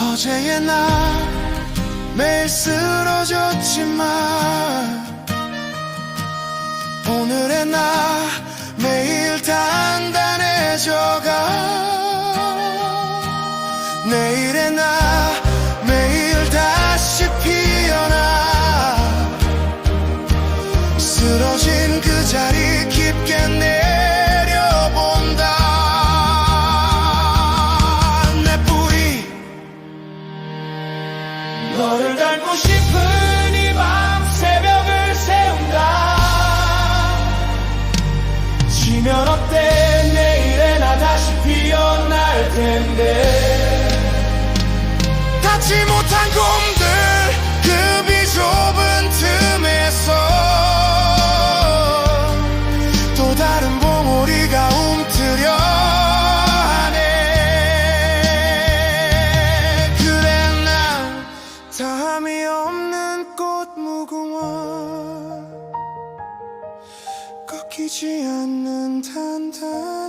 어제의 나 매일 쓰러졌지만 오늘의 나 매일 단단해져가 내일의 나 매일 다시 피어나 쓰러진 그 자리 깊게 내 너를 닮고 싶은 이 밤 새벽을 세운다. 지면 어때 무궁화 꺾이지 않는 단단